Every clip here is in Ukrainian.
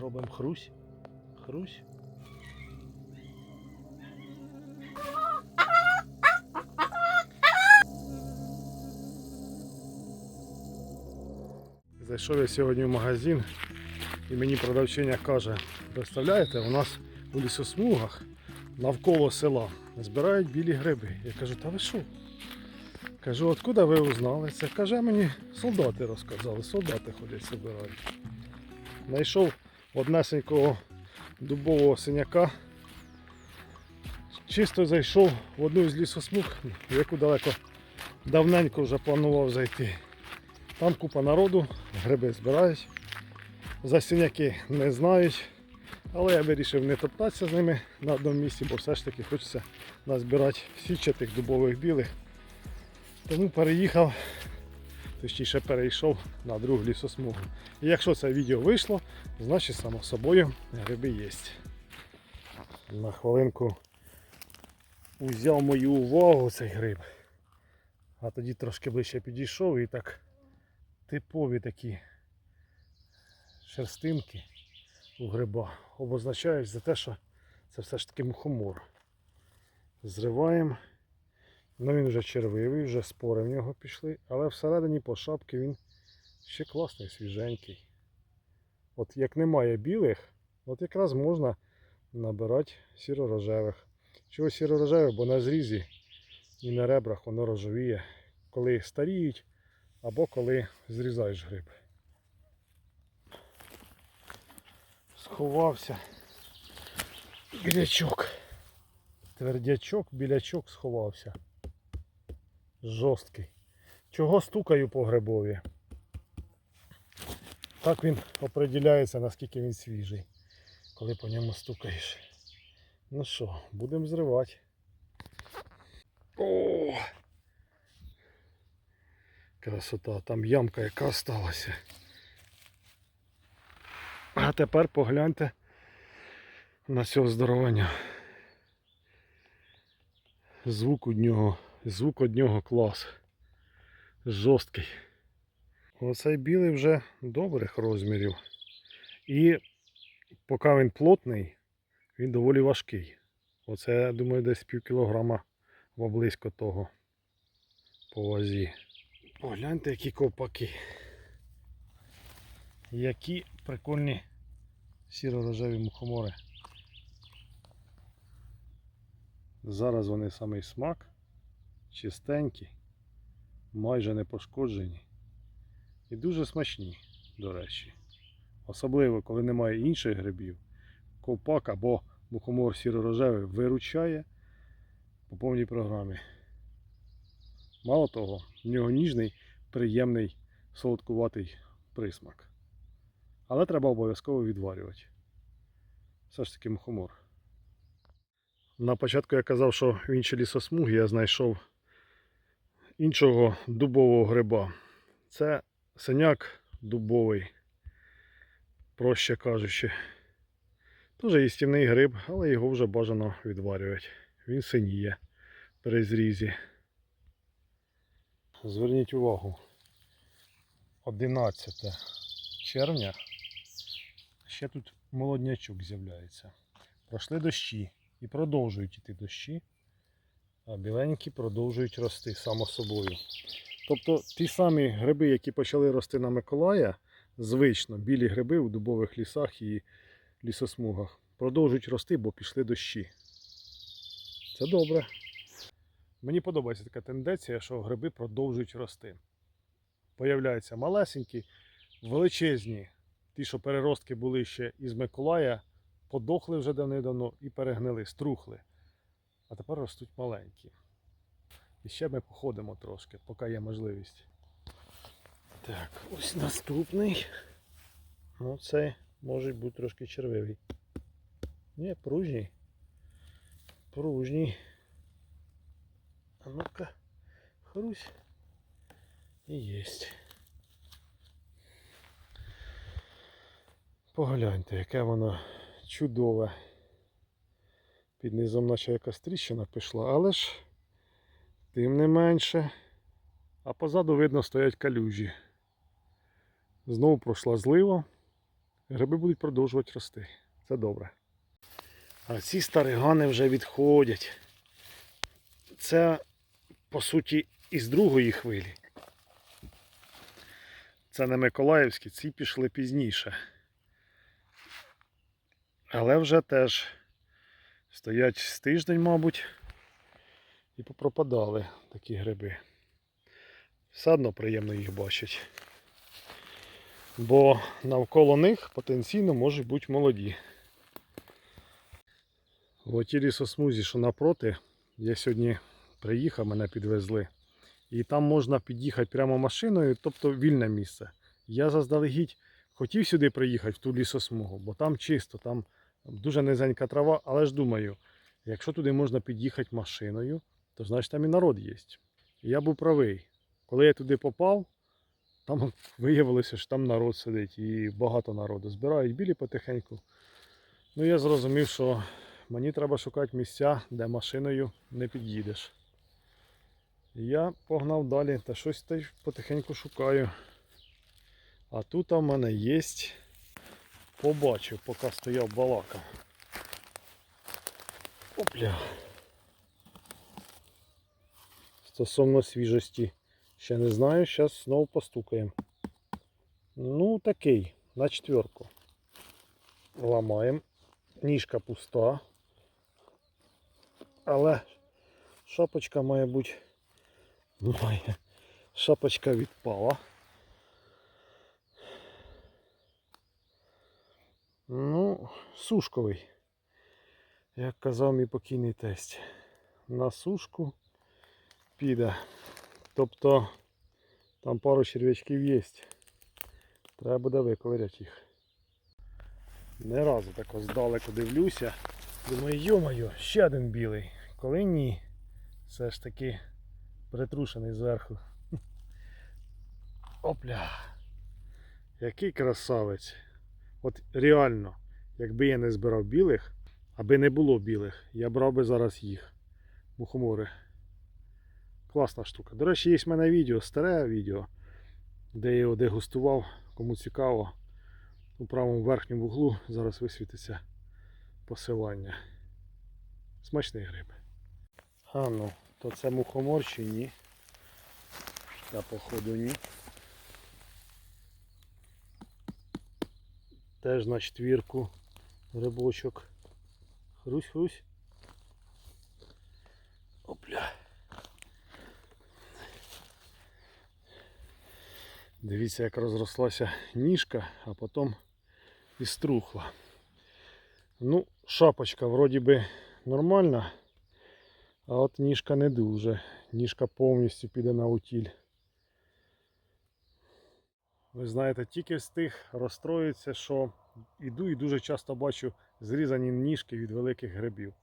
робимо хрусь. Хрусь. Зайшов я сьогодні в магазин і мені продавчиня каже, представляєте, у нас у лісосмугах навколо села збирають білі гриби. Я кажу, та ви що? Кажу, откуда ви узнали це? Каже, мені солдати розказали, солдати ходять збирають. Знайшов однесенького дубового синяка. Чисто зайшов в одну з лісосмуг, в яку далеко давненько вже планував зайти. Там купа народу, гриби збирають. За синяки не знають. Але я вирішив не топтатися з ними на одному місці, бо все ж таки хочеться назбирати січатих дубових білих. Тому переїхав, точніше перейшов на другу лісосмугу. І якщо це відео вийшло, значить само собою гриби є. На хвилинку узяв мою увагу цей гриб. А тоді трошки ближче підійшов і так типові такі шерстинки у гриба обозначають за те, що це все ж таки мухомор. Зриваємо. Ну він вже червивий, вже спори в нього пішли, але всередині по шапці він ще класний, свіженький. От як немає білих, от якраз можна набирати сіро-рожевих. Чого сіро-рожевих, бо на зрізі і на ребрах воно рожевіє, коли старіють або коли зрізаєш гриб. Сховався. Білячок. Твердячок, білячок сховався. Жорсткий. Чого стукаю по грибові? Так він определяється, наскільки він свіжий, коли по ньому стукаєш. Ну що, будемо зривати. О! Красота, там ямка яка сталася. А тепер погляньте на цього здоровання. Звук у нього, звук од нього клас. Жорсткий. Оцей білий вже добрих розмірів. І поки він плотний, він доволі важкий. Оце, я думаю, десь пів кілограма близько того по вазі. Погляньте, які ковпаки. Які прикольні сіро-рожеві мухомори. Зараз вони самий смак, чистенькі, майже не пошкоджені і дуже смачні, до речі. Особливо, коли немає інших грибів, ковпак або мухомор сіро-рожевий виручає по повній програмі. Мало того, в нього ніжний, приємний, солодкуватий присмак. Але треба обов'язково відварювати. Все ж таки мухомор. На початку я казав, що в іншій лісосмугі я знайшов іншого дубового гриба. Це синяк дубовий, проще кажучи. Дуже їстівний гриб, але його вже бажано відварювати. Він синіє при зрізі. Зверніть увагу. 11 червня. Ще тут молоднячок з'являється. Пройшли дощі і продовжують іти дощі, а біленькі продовжують рости само собою. Тобто ті самі гриби, які почали рости на Миколая, звично білі гриби у дубових лісах і лісосмугах, продовжують рости, бо пішли дощі. Це добре. Мені подобається така тенденція, що гриби продовжують рости. Появляються малесенькі, величезні. Ті, що переростки були ще із Миколая, подохли вже давно і перегнили, струхли. А тепер ростуть маленькі. І ще ми походимо трошки, поки є можливість. Так, ось наступний. Ну, цей може бути трошки червивий. Ні, пружній. Пружній. А ну-ка, хрусь. І єсть. Погляньте, яке воно чудове. Під низом наче якась тріщина пішла, але ж тим не менше. А позаду видно стоять калюжі. Знову пройшла злива. гриби будуть продовжувати рости. Це добре. А ці старигани вже відходять. Це, по суті, із другої хвилі. Це не Миколаївські, ці пішли пізніше. Але вже теж стоять з тиждень, мабуть, і попропадали такі гриби. Все одно приємно їх бачити. Бо навколо них потенційно можуть бути молоді. В оті лісосмузі, що напроти, я сьогодні приїхав, мене підвезли. І там можна під'їхати прямо машиною, тобто вільне місце. Я заздалегідь хотів сюди приїхати в ту лісосмугу, бо там чисто, там дуже низенька трава, але ж думаю, якщо туди можна під'їхати машиною, то значить там і народ є. І я був правий. Коли я туди попав, там виявилося, що там народ сидить і багато народу. Збирають білі потихеньку. Ну я зрозумів, що мені треба шукати місця, де машиною не під'їдеш. Я погнав далі та щось потихеньку шукаю. А тут у мене є. Побачив, поки стояв балакав. Опля. Стосовно свіжості. Ще не знаю, зараз знову постукаємо. Ну, такий, на четверку. Ламаємо. Ніжка пуста. Але шапочка має бути. Має. Шапочка відпала. Ну, сушковий. Як казав мій покійний тесть. На сушку піде. Тобто там пару черв'ячків є. Треба буде виковиряти їх. Не разу так ось здалеку дивлюся. Думаю, йо-моє, ще один білий. Коли ні, все ж таки притрушений зверху. Опля. Який красавець. От реально, якби я не збирав білих, аби не було білих, я брав би зараз їх. Мухомори. Класна штука. До речі, є в мене відео, старе відео, де я його дегустував. Кому цікаво, у правому верхньому вуглу зараз висвітиться посилання. Смачний гриб. А ну, то це мухомор чи ні? Та походу ні. Теж на четвірку грибочок. Хрусь-хрусь. Опля. Дивіться, як розрослася ніжка, а потім і струхла. Ну, шапочка вроді би нормальна, а от ніжка не дуже. Ніжка повністю піде на утіль. Ви знаєте, тільки встиг розстроїться, що іду і дуже часто бачу зрізані ніжки від великих грибів.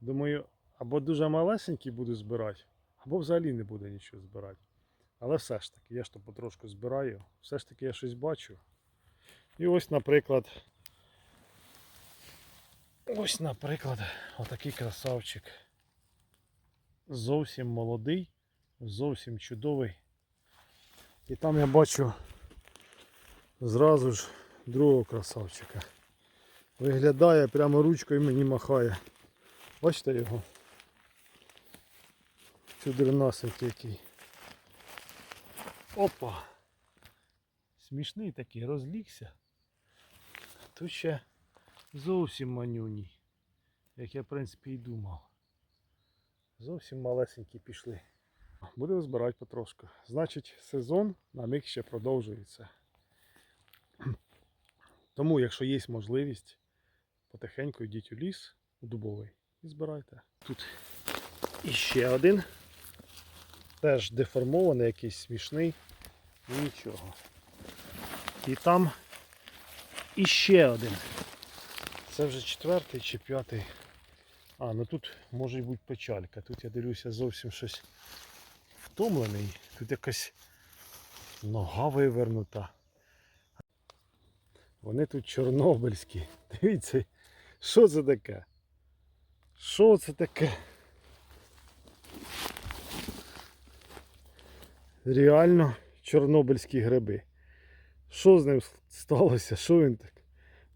Думаю, або дуже малесенькі буду збирати, або взагалі не буду нічого збирати. Але все ж таки, я ж то потрошку збираю, все ж таки я щось бачу. І ось, наприклад, ось, наприклад, отакий красавчик. Зовсім молодий, зовсім чудовий. І там я бачу зразу ж другого красавчика. Виглядає прямо ручкою мені махає. Бачите його? Чудернасенький який. Опа! Смішний такий, розлігся. Тут ще зовсім манюній, як я в принципі і думав. Зовсім малесенькі пішли. Будемо збирати потрошку. Значить, сезон на них ще продовжується. Тому, якщо є можливість, потихеньку йдіть у ліс, у дубовий і збирайте. Тут іще один. Теж деформований, якийсь смішний. Нічого. І там іще один. Це вже четвертий чи п'ятий. А, ну тут може бути печалька. Тут я дивлюся зовсім щось втомлений. Тут якась нога вивернута. Вони тут чорнобильські. Дивіться, що це таке? Що це таке? Реально чорнобильські гриби. Що з ним сталося? Що він так?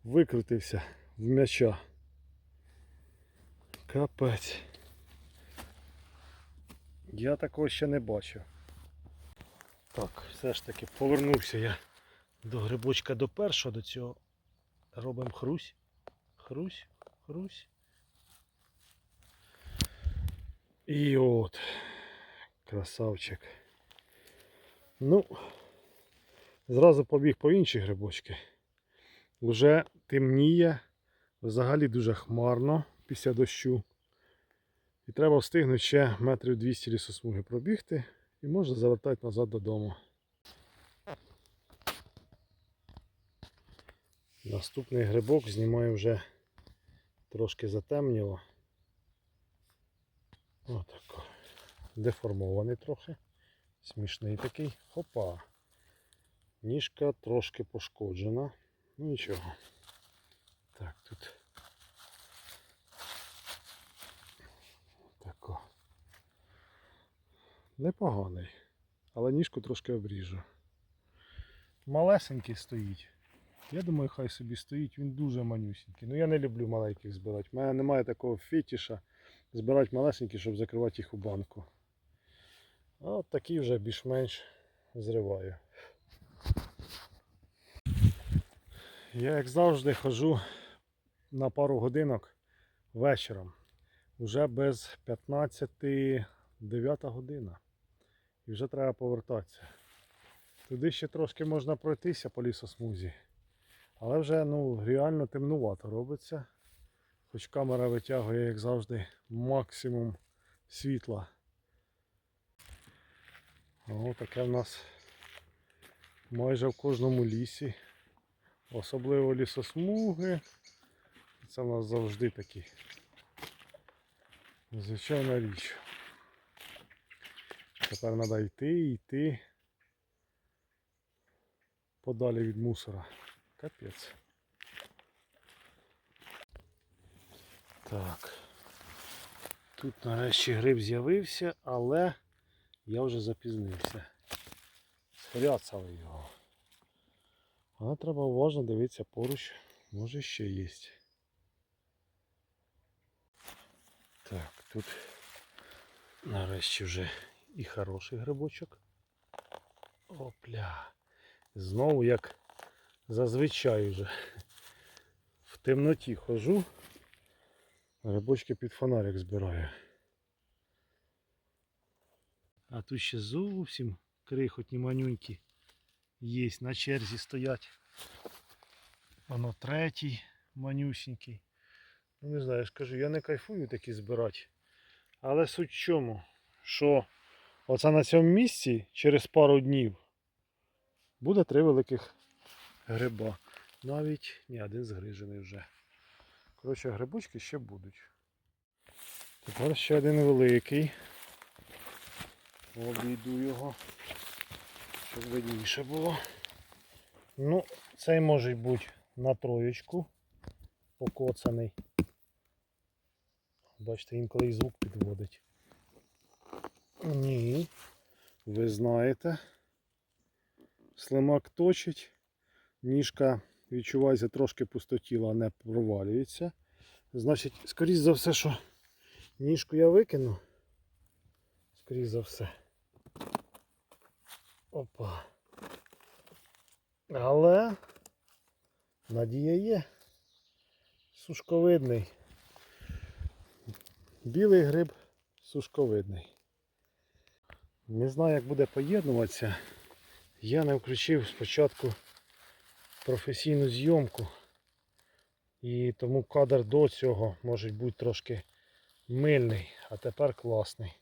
викрутився в м'яча. Капець. Я такого ще не бачив. Так, все ж таки повернувся я до грибочка до першого, до цього. Робимо хрусь. Хрусь, хрусь. І от. Красавчик. Ну, зразу побіг по інші грибочки. Уже темніє, взагалі дуже хмарно після дощу. І треба встигнути ще метрів 200 лісосмуги пробігти і можна завертати назад додому. Наступний грибок знімаю вже трошки затемніло. Отако. Деформований трохи. Смішний такий. Хопа. Ніжка трошки пошкоджена. Ну нічого. Так, тут. Тако. Непоганий. Але ніжку трошки обріжу. Малесенький стоїть. Я думаю, хай собі стоїть, він дуже манюсінький. Ну я не люблю маленьких збирати. У мене немає такого фетіша збирати малесенькі, щоб закривати їх у банку. А от такі вже більш-менш зриваю. Я як завжди ходжу на пару годинок вечором. Уже без 15 9 година. І вже треба повертатися. Туди ще трошки можна пройтися по лісосмузі. Але вже ну, реально темнувато робиться. Хоч камера витягує, як завжди, максимум світла. О, таке в нас майже в кожному лісі. Особливо лісосмуги. Це в нас завжди такі. Звичайна річ. Тепер треба йти, і йти подалі від мусора. Капець. Так. Тут нарешті гриб з'явився, але я вже запізнився. Схряцали його. Але треба уважно дивитися поруч. Може ще є. Так, тут нарешті вже і хороший грибочок. Опля. Знову як зазвичай вже в темноті хожу. Грибочки під фонарик збираю. А тут ще зовсім крихотні манюнькі є, на черзі стоять. Воно третій манюсінький. Ну не знаю, я ж кажу, я не кайфую такі збирати. Але суть в чому, що оце на цьому місці через пару днів буде три великих гриба. Навіть ні, один згрижений вже. Коротше, грибочки ще будуть. Тепер ще один великий. Обійду його, щоб видніше було. Ну, цей може бути на троєчку покоцаний. Бачите, інколи і звук підводить. Ні, ви знаєте. Слимак точить, ніжка відчувається трошки пустотіла, не провалюється. Значить, скоріш за все, що ніжку я викину. Скоріш за все. Опа. Але надія є. Сушковидний. Білий гриб сушковидний. Не знаю, як буде поєднуватися. Я не включив спочатку професійну зйомку. І тому кадр до цього може бути трошки мильний, а тепер класний.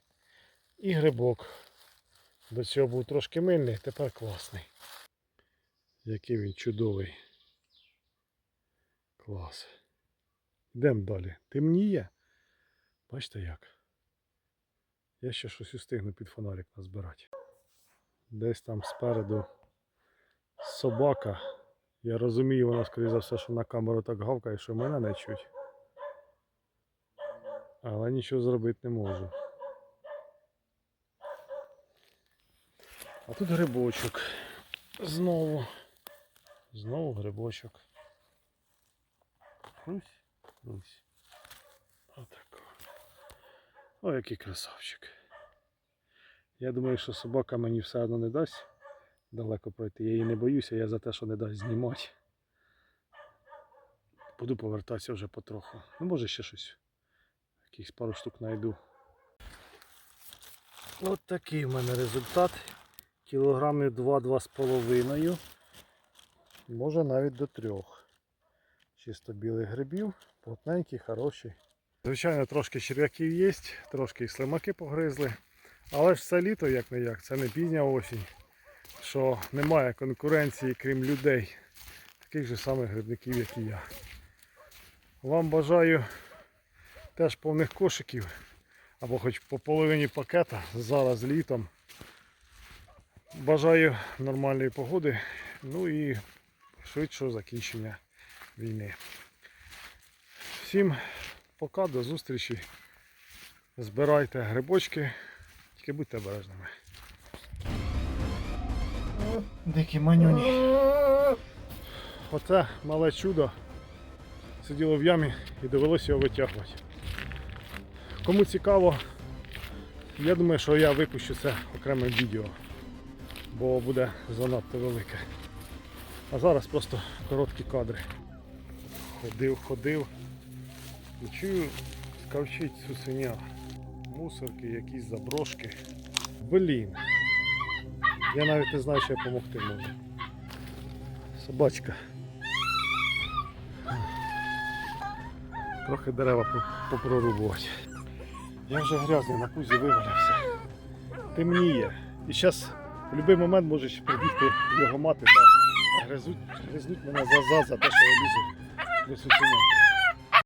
І грибок. До цього був трошки мильний, тепер класний. Який він чудовий. Клас. Йдемо далі. Темніє. Бачите як? Я ще щось устигну під фонарик назбирати. Десь там спереду собака. Я розумію, вона, скоріше за все, що на камеру так гавкає, що мене не чуть. Але нічого зробити не можу. А тут грибочок. Знову. Знову грибочок. Русь, Русь. Отако. О, який красавчик. Я думаю, що собака мені все одно не дасть далеко пройти. Я її не боюся, я за те, що не дасть знімати. Буду повертатися вже потроху. Ну, може ще щось. Якихось пару штук знайду. От такий в мене результат. Кілограмів 2-2,5. Може навіть до трьох. Чисто білих грибів, плотненькі, хороші. Звичайно, трошки черв'яків є, трошки і слимаки погризли. Але ж це літо, як не як, це не пізня осінь, що немає конкуренції, крім людей, таких же самих грибників, як і я. Вам бажаю теж повних кошиків, або хоч по половині пакета зараз літом. Бажаю нормальної погоди, ну і швидшого закінчення війни. Всім пока, до зустрічі. Збирайте грибочки, тільки будьте обережними. Дикі манюні. Оце мале чудо сиділо в ямі і довелося його витягувати. Кому цікаво, я думаю, що я випущу це окремим відео, бо буде занадто велике. А зараз просто короткі кадри. Ходив, ходив. І чую, скавчить цуценя. Мусорки, якісь заброшки. Блін. Я навіть не знаю, що я допомогти можу. Собачка. Трохи дерева по- попрорубувати. Я вже грязний на пузі вивалявся. Темніє. І зараз в будь-який момент можеш прибігти його мати та гризуть, мене за, за, те, що я лізу до цуценя.